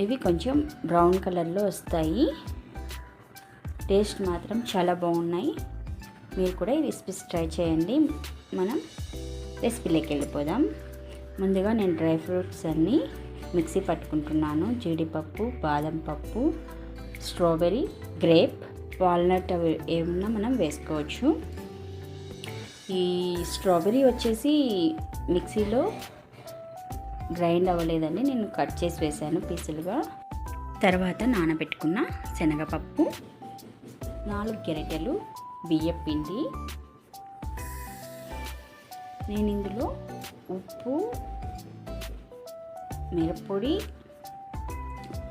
ఇవి కొంచెం బ్రౌన్ కలర్లో వస్తాయి. టేస్ట్ మాత్రం చాలా బాగున్నాయి. మీరు కూడా ఈ రెసిపీస్ ట్రై చేయండి. మనం రెసిపీలోకి వెళ్ళిపోదాం. ముందుగా నేను డ్రై ఫ్రూట్స్ అన్నీ మిక్సీ పట్టుకుంటున్నాను. జీడిపప్పు బాదం పప్పు స్ట్రాబెర్రీ గ్రేప్ వాల్నట్ అవి ఏమన్నా మనం వేసుకోవచ్చు. ఈ స్ట్రాబెర్రీ వచ్చేసి మిక్సీలో గ్రైండ్ అవ్వలేదండి. నేను కట్ చేసి వేసాను పీసులుగా. తర్వాత నానబెట్టుకున్న శనగపప్పు నాలుగు గెరిటెలు బియ్యం పిండి. నేను ఇందులో ఉప్పు మిరప్పొడి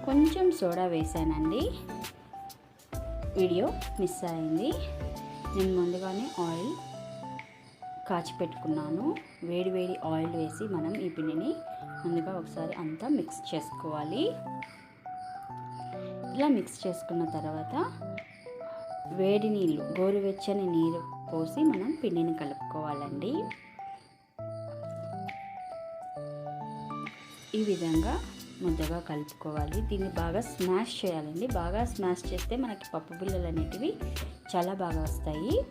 కొంచెం సోడా వేసానండి వీడియో మిస్ అయింది. నేను ముందుగానే ఆయిల్ కాచి పెట్టుకున్నాను. వేడి వేడి ఆయిల్ వేసి మనం ఈ పిండిని ముందుగా ఒకసారి అంతా మిక్స్ చేసుకోవాలి. ఇలా మిక్స్ చేసుకున్న తర్వాత వేడి నీళ్ళు గోరువెచ్చని నీరు పోసి మనం పిండిని కలుపుకోవాలండి. ఈ విధంగా ముద్దగా కలుపుకోవాలి. దీన్ని బాగా స్మాష్ చేయాలండి. బాగా స్మాష్ చేస్తే మనకి పప్పు బిళ్ళలు అనేటివి చాలా బాగా వస్తాయి.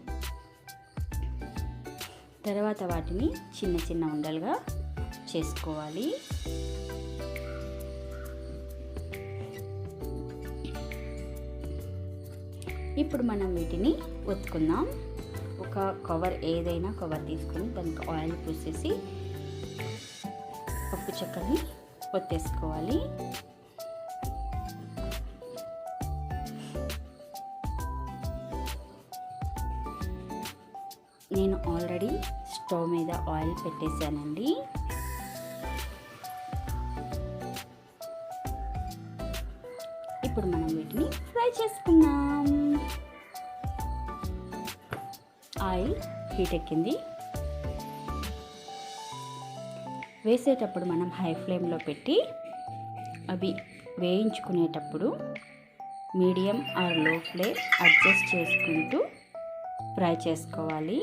తర్వాత వాటిని చిన్న చిన్న ఉండలుగా చేసుకోవాలి. ఇప్పుడు మనం వీటిని ఒత్తుకుందాం. ఒక కవర్ ఏదైనా కవర్ తీసుకొని దానికి ఆయిల్ పూసేసి పప్పు చెక్కని ఒత్తేసుకోవాలి. నేను ఆల్రెడీ స్టవ్ మీద ఆయిల్ పెట్టేశానండి. ఇప్పుడు మనం వీటిని ఫ్రై చేసుకుందాం. ఆయిల్ హీట్ ఎక్కింది. వేసేటప్పుడు మనం హై ఫ్లేమ్లో పెట్టి అవి వేయించుకునేటప్పుడు మీడియం ఆర్లో ఫ్లేమ్ అడ్జస్ట్ చేసుకుంటూ ఫ్రై చేసుకోవాలి.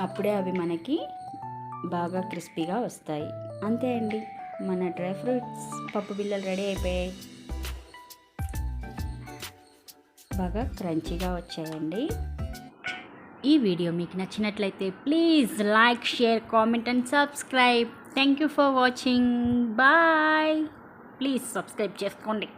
అప్పుడే అవి మనకి బాగా క్రిస్పీగా వస్తాయి. అంతే అండి. మన డ్రై ఫ్రూట్స్ పప్పు బిళ్ళలు రెడీ అయిపోయాయి. బాగా క్రంచీగా వచ్చాయండి. ఈ వీడియో మీకు నచ్చినట్లయితే please like share comment and subscribe. Thank you for watching. Bye. Please subscribe చేసుకోండి.